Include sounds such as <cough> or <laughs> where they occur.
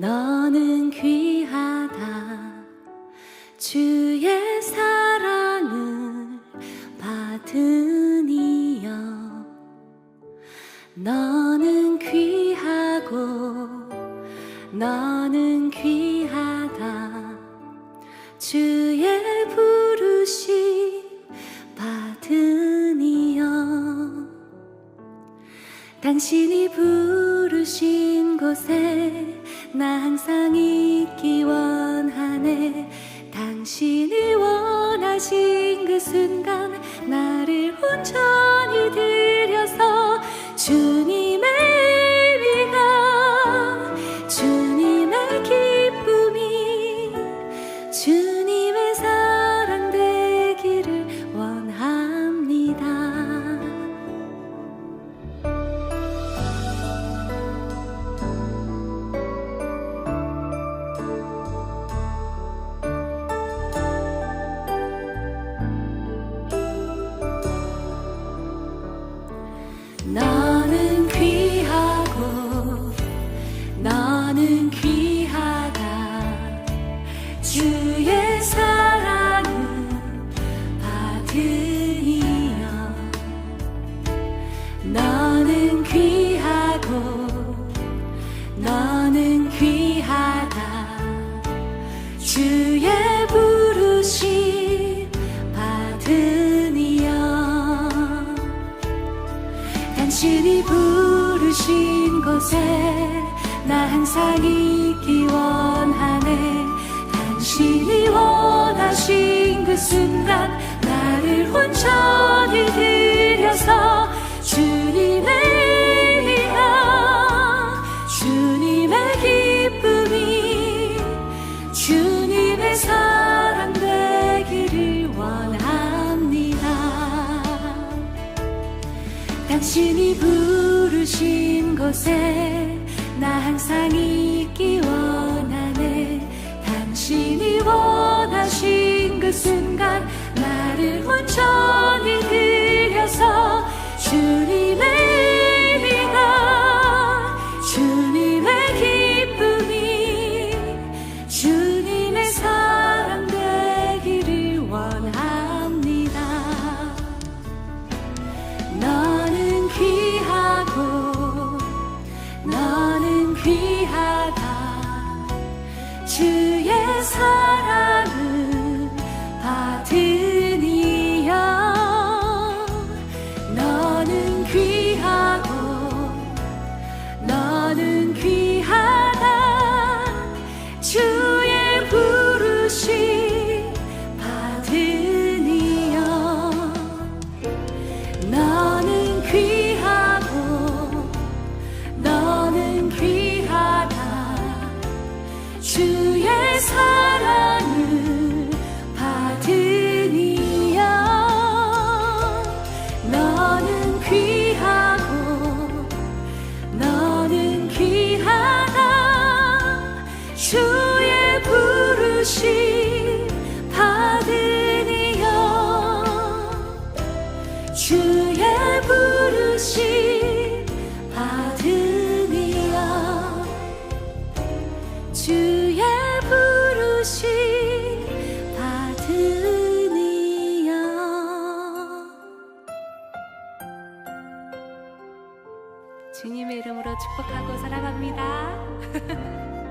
너는 귀하다. 주의 사랑을 받은 이여. 너는 귀하고 너는 귀하다. 주의 부르심 받은 이여. 당신이 부르신 곳에 나 항상 있기 원하네. 당신이 원하신 그 순간 나를 온전히 들여서 주님의 의미가 주님의 기쁨이 주 받으리여 너는 귀하고 너는 귀하다. 주의 부르심 받으니여 당신이 부르신 곳에 나 항상 있기 원하네. 당신이 원하신 그 순간 온전히 들여서 주님의 의미가 주님의 기쁨이 주님의 사랑 되기를 원합니다. 당신이 부르신 곳에 나 항상 있기 원하네. 당신이 원하신 그순 주 주의 부르심 받으니여 주님의 이름으로 축복하고 사랑합니다. <laughs>